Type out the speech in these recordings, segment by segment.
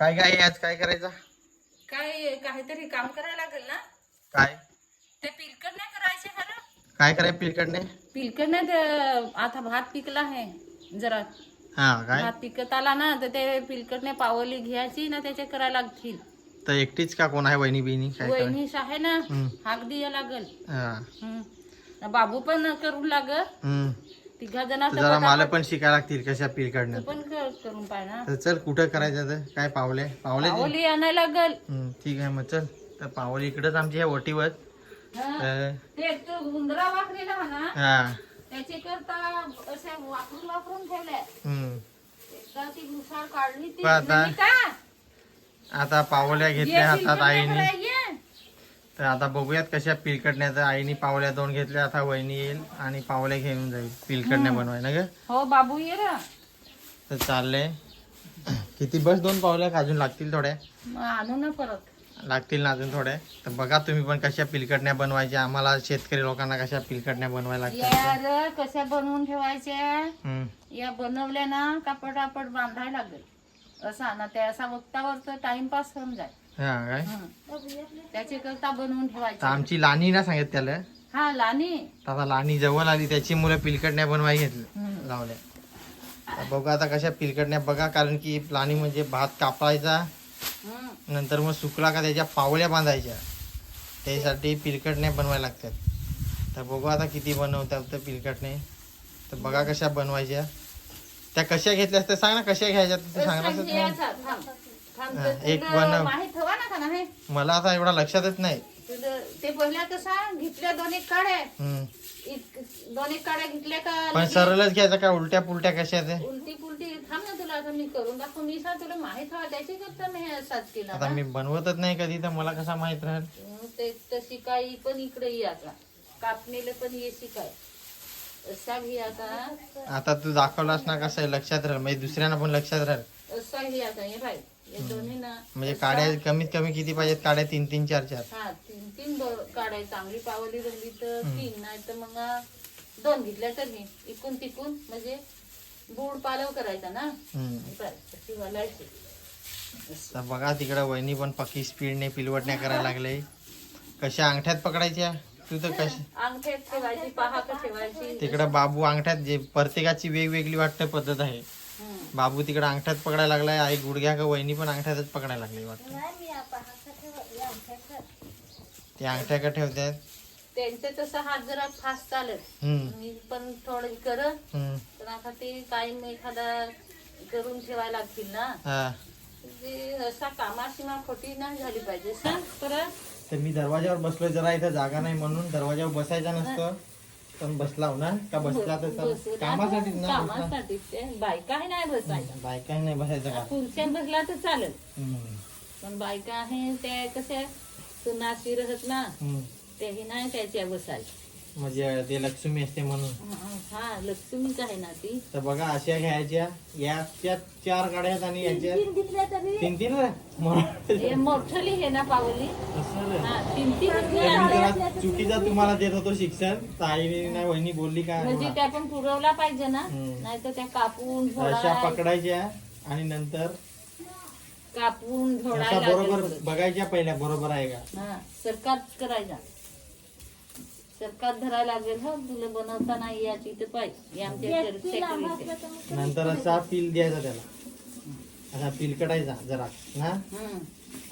काय काय आज? काय करायचं? काय काहीतरी काम करायला लागेल ना? काय? ते पिलकड नाही करायचे खरं? काय कराय पिलकडने पिलकड नाही ते आता भात पिकला आहे जरा. हा काय? भात पिकत आला ना तर ते पिलकडने पावली घ्यायची ना त्याचे करायला लागतील. तर एकटीच का कोण आहे वहिनी बिहिणी काय कराय आहे ना हम्म. हाक द्या लागल. हा. हम्म. बाबू पण करून लागल. हम्म. तिघा तर जणांचं जरा मला पण शिकायला लागतील कशा तू पिलकडनं पण कर- करून पाय ना. तर चल कुठं करायचं तर काय पावले? पावले पावली आणायला लागल. ठीक आहे मग चल. तर पावले इकडंच आमची ह्या ओटीवर. हा. तर ते एक तो उंदरा वाकलेला म्हणा. हा. त्याचे करता असे वापरून वापरून ठेवले हम्म. एकदा ती काढली ती. पण आता- का? आता पावल्या घेतल्या हातात आईने. तर आता बघूयात कशा पिलकडण्यात आईने पावल्या दोन घेतल्या आता वहिनी येईल आणि पावल्या घेऊन जाईल. पिलकडण्या बनवाय ना ग हो बाबू ये तर चाललंय. किती बस दोन पावल्या अजून लागतील थोड्या? मग आणू ना परत. लागतील ना अजून थोड्या? तर बघा तुम्ही पण कशा पिलकडण्या बनवायच्या. आम्हाला शेतकरी लोकांना कशा पिलकडण्या बनवायला लागतात यार कशा बनवून ठेवायच्या? हम्म. या बनवल्या ना कापड आपड बांधायला लागेल. असा ना त्या असा वक्तावर तर टाइमपास होऊन जाय हा काय? त्याचे करता बनवून तर ठेवायचे. आमची लाणी ना सांगत त्याला. हा लानी. तर आता लाणी जवळ आली त्याची मुलं पिलकडण्या बनवाय घेतली. लावल्या. तर बघा आता कशा पिलकडण्या बघा कारण की लाणी म्हणजे भात कापायचा हम्म. नंतर मग सुकला का त्याच्या पावल्या बांधायच्या. त्यासाठी पिलकटणे बनवायला लागतात. तर बघू आता किती बनवतात तर पिलकटणे तर बघा कशा बनवायच्या. त्या कशा घेतल्यास तर सांग ना कशा घ्यायच्या ते सांगणार हे हा, तर एक बनव. माहीत हवा ना का नाही? मला आता एवढा लक्षातच नाही. तुझं ते पहिल्या कसा घेतल्या दोन एक काड्या. हम्म. दोन एक काड्या घेतल्या का पण सरळच घ्यायचं का? उलट्या पुलट्या कशा ते उलटी पुलटी थांब ना तुला आता मी करून दाखव. मी सांग तुला माहीत हवा त्याची करता मी हे साच केला आता. मी बनवतच नाही कधी तर मला कसा माहीत राहील? ते तशी काही पण इकडे ये आता. कापणीला पण ये शिकाय असा घे आता. आता तू दाखवलास ना कसं आहे लक्षात राहील. म्हणजे दुसऱ्यांना पण लक्षात राहील. असा घे आता हे बाय हे दोन्ही ना म्हणजे काड्या कमीत कमी किती पाहिजेत? काड्या तीन तीन चार चार. हा तीन तीन ब- काढाय चांगली पावली झाली तर तीन नाही तर मग दोन घेतल्या तर मी इकून तिकून म्हणजे बुड पालव करायचा ना? हम्म. घालायची तर बघा तिकडं वहिनी पण पक्की स्पीडने पिलवटण्या करायला लागले. कशा अंगठ्यात पकडायच्या? तू तर कशी अंगठ्यात ठेवायची पहाक ठेवायची. तिकडं बाबू अंगठ्यात जे प्रत्येकाची वेगवेगळी वाटतं पद्धत आहे. बाबू तिकडं अंगठ्यात पकडायला लागलाय आई गुडघ्या का वहिनी पण अंगठ्यातच पकडायला लागली वाटतं. ते अंगठ्या का ठेवतात त्यांचं तसं हात जरा फास्ट चालत. हम्म. मी पण थोडं करत. हम्म. पण आता ते कायम एखादा करून ठेवायला लागतील ना. हा. ते असा कामाशिमा खोटी नाही झाली पाहिजे. सांग परत तर मी दरवाजावर बसलोय जरा इथं जागा नाही म्हणून दरवाजावर बसायचा नसतं. पण बसलाव ना? का बसला तर कामासाठी ना बसला? कामासाठी. ते बायका नाही बसायच्या. बायका नाही बसायचं का? बसला तर चालेल. पण बायका आहे ते कसे सुनाशी राहत ना. तेही नाही त्याच्या बसायच्या. म्हणजे ते लक्ष्मी असते म्हणून. हा लक्ष्मीच आहे ना ती. तर बघा अशा घ्यायच्या याच्या चार गाड्या आहेत आणि याच्या तीन तीन हे मोठली आहे ना पावली. असं रे. हा तीन तीन तर मी जरा चुकीचा तुम्हाला देत होतो शिक्षण. तर आईने नाही वहिनी बोलली का? म्हणजे त्या पण पुरवला पाहिजे ना. हम्म. नाही तर त्या कापून अशा पकडायच्या आणि नंतर कापून अशा झोडायला बरोबर. बघायच्या पहिल्या बरोबर आहे का? हा सरकार करायचा सरकार धरायला लागेल हो तुला बनवता नाही याची तर पाहिजे हे आमच्या नंतर असा पील द्यायचा त्याला. असा पिलकटायचा जरा ना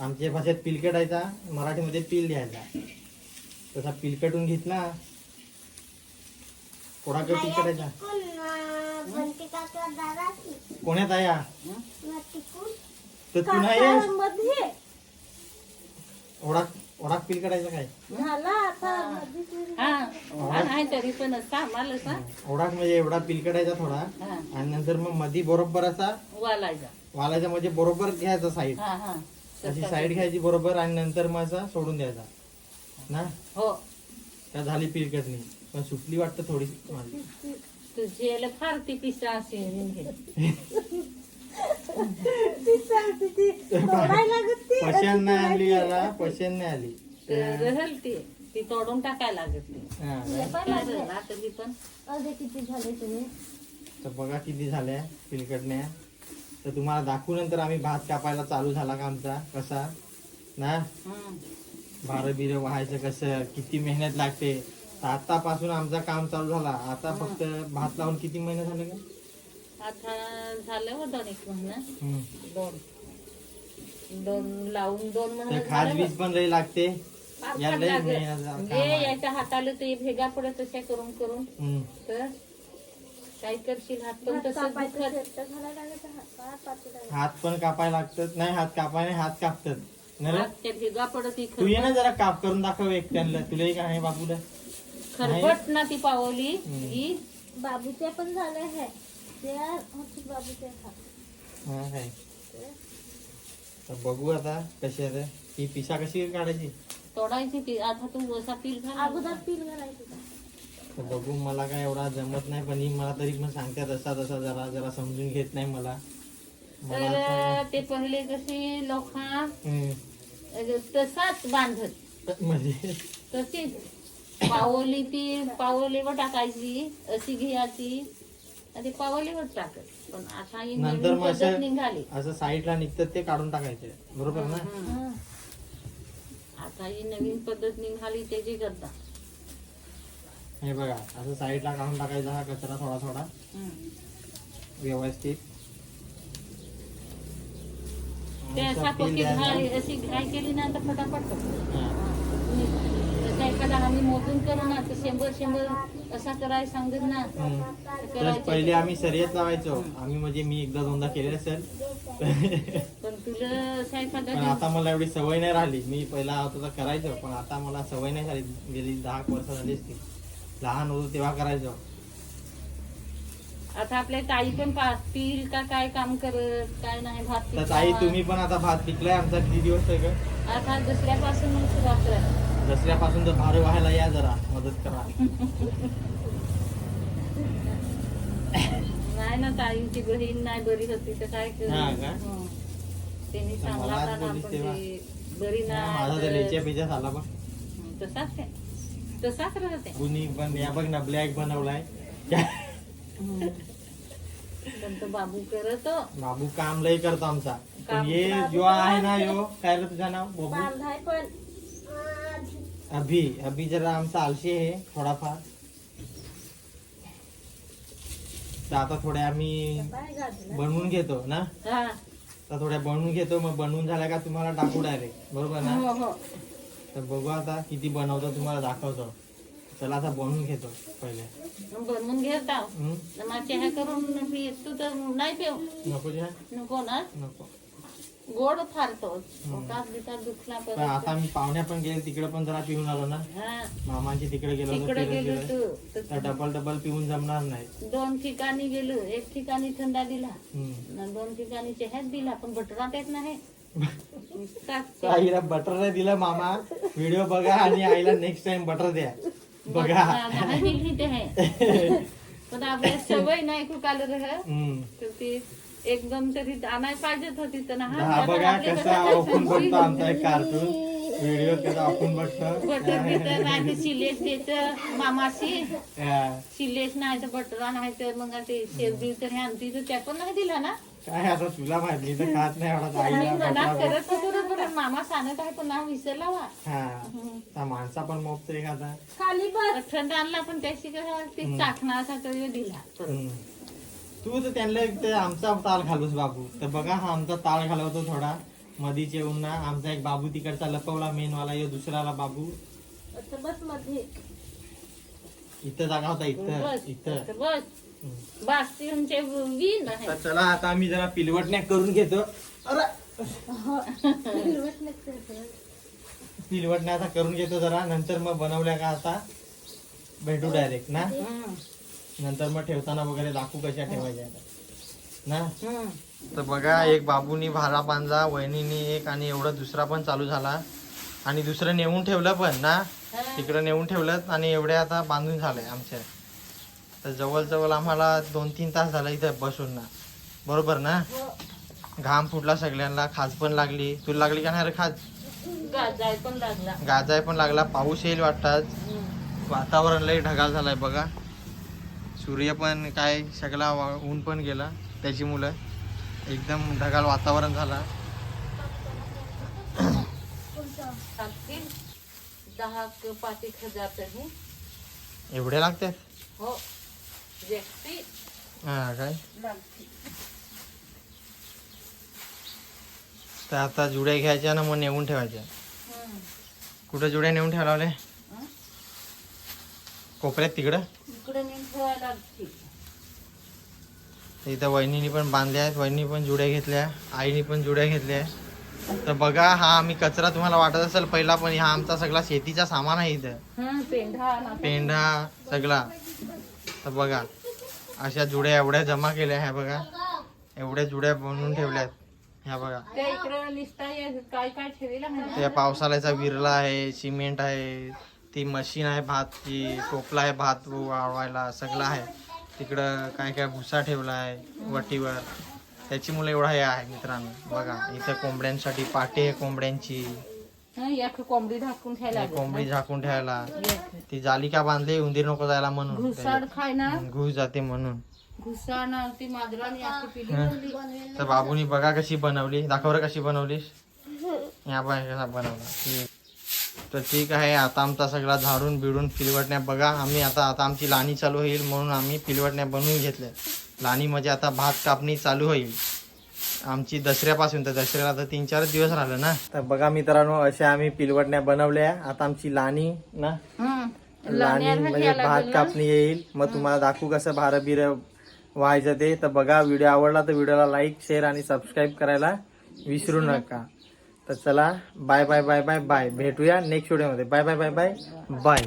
आमच्या भाषेत पिलकटायचा मराठीमध्ये पील द्यायचा. तसा पिलकटून घेतला कोणा काही पिलकटायचा कोण्यात आहे हा? तर तू नाही आहेस? ओढा ओढा पिलकटायचा काय? हा नाही तरी पण असं आम्हाला सांग ओढाक म्हणजे एवढा पिलकटायचा थोडा. हा. आणि नंतर मग मधी बरोबर असा वालायचा. वालायचा म्हणजे बरोबर घ्यायचा साईड हा हा. अशी साईड घ्यायची बरोबर आणि नंतर मग असा सोडून द्यायचा. ना? हो. त्या झाली पिलकटणी पण सुटली वाटतं थोडी माझी तुझी याला फार ती पिसा असेल पशन नाही आली याला पशन नाही आली रहल ती ती तोडून टाकायला लागत ती. हा काय? रहला तरी पण. तर बघा किती झाल्या पिलकटण्या तर तुम्हाला दाखवू नंतर आम्ही भात कापायला चालू झाला का आमचा? कसा? ना. भार बिर व्हायचं कसं? किती मेहनत लागते. आतापासून आमचं काम चालू झाला. आता फक्त भात लावून किती महिने झाले का? आता झालं हो दोन एक महिना. दोन. दोन लावून दोन तर महिने खास झालं. बीज पण लई लागते. फार या फार लई लागलं. मेहनत काम म्हणजे आहे. याच्या हाताला ते भेगा पडत तशा करून करून. हम्म. तर काय करशील? हात पण तसं दुखत. हात पण कापायला लागतात. नाही हात कापायला हात कापतात. ना? रे? हात त्या भेगा पडत तू ये ना जरा काप करून दाखव एक त्यांना. तुला का आहे बापूला खरबट ना ती पावली. हम्म. ही. बाबूचे पण झाले आहे हा काय? तर बघू आता कशी आहे ते. ही पिसा कशी काढायची? तोडायची ती. आता तू असा पील घाल. अगोदर पील घालायचं का? तर बघू मला काय एवढा जमत नाही पण ही मला तरी पण सांगते तसा तसा जरा जरा समजून घेत नाही मला. मला तर आता- ते पहिले कसे लोक हम्म. तसाच बांधत. म्हणजे? तशीच. पावली ती पावलीवर टाकायची अशी घ्यायची. ती पावलीवर टाकत पण ही नंतर पद्धत निघाली. असं साईडला निघतात ते काढून टाकायचे. बरोबर ना. आता ही नवीन पद्धत निघाली त्याची करता. हे बघा असं साईडला काढून टाकायचा हा कचरा थोडा थोडा व्यवस्थित. ते असं अशा द्यायचं. घाई अशी घाई केली ना तर फटाफट करतो हा. एखादा आम्ही मोजून करू ना तर शंभर शंभर असा करायला सांगत ना हम्म. तर तर करायचं. पहिले आम्ही शर्यत लावायचो. आम्ही म्हणजे मी एकदा दोनदा केलेलं असेल पण तुला असा एखादा पण आता मला एवढी सवय नाही राहिली. मी पहिला तर करायचो पण आता मला सवय नाही झाली. गेली दहा एक वर्ष झाली असती. लहान होतो तेव्हा करायचो. आता आपल्या ताई पण पाहतील का काय काम करत काय नाही भात तर पिकला. ताई तुम्ही पण आता भात पिकलाय आमचा किती दिवस आहे का आता दुसऱ्यापासून सुरुवात करा दसऱ्यापासून तर भार व्हायला या जरा मदत करा नाही ना ताईची बहीण नाही बरी होती तर काय? हा का? हं. त्यांनी तर सांगला मलाच होता ना बोलीस आपण तेव्हा. ते बरी माझा तर नाही लेच्या पिच्या झाला बघ तसाच आहे तसाच राहते कुणी पण या बघ ना ब्लॅक बनवलाय. पण तो बाबू करतो बाबू काम लय करतो आमचा पण काम ये जो आहे ना यो काय रे तुझं नाव बाबू बांधाय पण अभि अभि जरा आमचा आलशी आहे थोडाफार. तर आता थोड्या आम्ही बनवून घेतो ना? तर थोड्या बनवून घेतो मग बनवून झाल्या का तुम्हाला टाकू डायरेक्ट बरोबर ना? हो हो. तर बघू आता किती बनवतो तुम्हाला दाखवतो. चला आता बनवून घेतो पहिले. बनवून घेत? चहा करून तू तर नाही पेव नको नको ना? नको. गोड फारतो दुखला आता मी पाहुण्या पण गेले तिकडे पण जरा पिऊन आलो ना. मामांची तिकडे गेलो तिकडे गेलो. तू तर डबल डबल पिऊन जमणार नाही. दोन ठिकाणी गेलो एक ठिकाणी थंडा दिला. दोन ठिकाणी चहाच दिला पण बटरात येत नाही. आईला बटर नाही दिलं मामा. व्हिडिओ बघा आणि आईला नेक्स्ट टाइम बटर द्या. बघा. पण आपल्या सवय नाही खूप आलं रह एकदम तरी आणाय पाहिजेत होती तर ना हा, हा बघा कसा आपण बघतो आमचा एक कार्टून व्हिडिओ कसा आपण बटर बघतो देत नाही तर सिलेस देत मामाशी. हा. सिलेस नाही तर बटरा नाही तर मग ते शेव दिल तर हे आणती तर त्या पण नाही दिला ना? काय आता तुला माहिती तर खात नाही आईला करत मामा सांगत आहे पण विसरला वा. हा. माणसा पण मोफत आहे खाता खाली बस. थंड आणला पण त्याशी कसं ते चाकणाचा तरी दिला. हम्म. तू तर त्यांना आमचा ताल घालूस बाबू. तर बघा हा आमचा ताल घालवतो थोडा. मधीच येऊन ना आमचा एक बाबू तिकडचा लपवला मेन वाला यो दुसराला बाबू. बसमध्ये इथं जागा होता इथं इथं. बस. आहे तर चला आता आम्ही जरा पिलवटण्या करून घेतो. अरे! पिलवटण्या आता करून घेतो जरा. नंतर मग बनवल्या का आता? भेटू डायरेक्ट ना. नंतर मग ठेवताना वगैरे दाखवू कशा ठेवायच्या आता. ना. तर बघा एक बाबूनी भाला बांधला वहिनीनी एक आणि एवढा दुसरा पण चालू झाला. आणि दुसरं नेऊन ठेवलं पण ना? हा. तिकडं नेऊन ठेवलं आणि एवढे आता बांधून झालंय आमच्या तर जवळजवळ आम्हाला दोन तीन तास झाला इथं बसून ना. बरोबर ना? हो. घाम फुटला सगळ्यांना खाज पण लागली. तुला लागली का नाही रे खाज? गाजाय पण लागला. गाजाय पण लागला. पाऊस येईल वाटतात. वातावरण लई ढगाळ झालंय बघा. सूर्य पण काय सगळा ऊन पण गेला. त्याची मुलं. एकदम ढगाळ वातावरण झाला. दहा पाच एक हजार एवढे लागतात हो. हा काय? तर आता जुड्या घ्यायच्या ना मग नेऊन ठेवायच्या. कुठं जुड्या नेऊन हं? कोपऱ्यात तिकडं? इकडे नेऊन ठेवायला लागतील तर इथं वहिनीनी पण बांधल्या आहेत. वहिनी पण जुड्या घेतल्या. आईनी पण जुड्या घेतल्या तर बघा हा आम्ही कचरा तुम्हाला वाटत असेल पहिला पण हा आमचा सगळा शेतीचा सामान आहे इथं. हं, पेंढा सगळा. तर बघा अशा जुड्या एवढ्या जमा केल्या ह्या बघा. एवढ्या जुड्या बनवून ठेवल्यात ह्या बघा. त्या पावसाळ्याचा विरला आहे सिमेंट आहे ती मशीन आहे भातची टोपला आहे भात वाळवायला सगळं आहे. तिकडं काय काय भुसा ठेवला आहे वटीवर. त्याची मुलं एवढा हे आहे मित्रांनो. बघा इथं कोंबड्यांसाठी पाटी आहे कोंबड्यांची. कोंबडी झाकून ठेवायला ही कोंबडी झाकून ठेवायला. ती जाली का बांधली उंदीर नको जायला म्हणून. घुस जाते म्हणून. घुसाड ना ती मांजराने अशी पिली. बनवली. तर बाबूनी बघा कशी बनवली. दाखव रे कशी बनवलीस. या बाय कसा बनवला. तर ठीक आहे आता आमचा सगळा झाडून बिडून पिलवटण्या बघा. आम्ही आता आता आमची लाणी चालू होईल म्हणून आम्ही पिलवटण्या बनवून घेतल्या. लाणी म्हणजे आता भात कापणी चालू होईल. आमची दसऱ्यापासून तर दसऱ्याला तर तीन चार दिवस राहिलं ना. तर बघा मित्रांनो अशा आम्ही पिलवटण्या बनवल्या. आता आमची लाणी ना. लाणी म्हणजे भात. कापणी येईल. मग तुम्हाला दाखवू कसं भार बिर व्हायचं ते. तर बघा व्हिडिओ आवडला तर व्हिडिओला लाईक शेअर आणि सबस्क्राईब करायला विसरू नका. तर चला bye bye bye bye bye भेटूया नेक्स्ट व्हिडिओमध्ये bye bye bye bye bye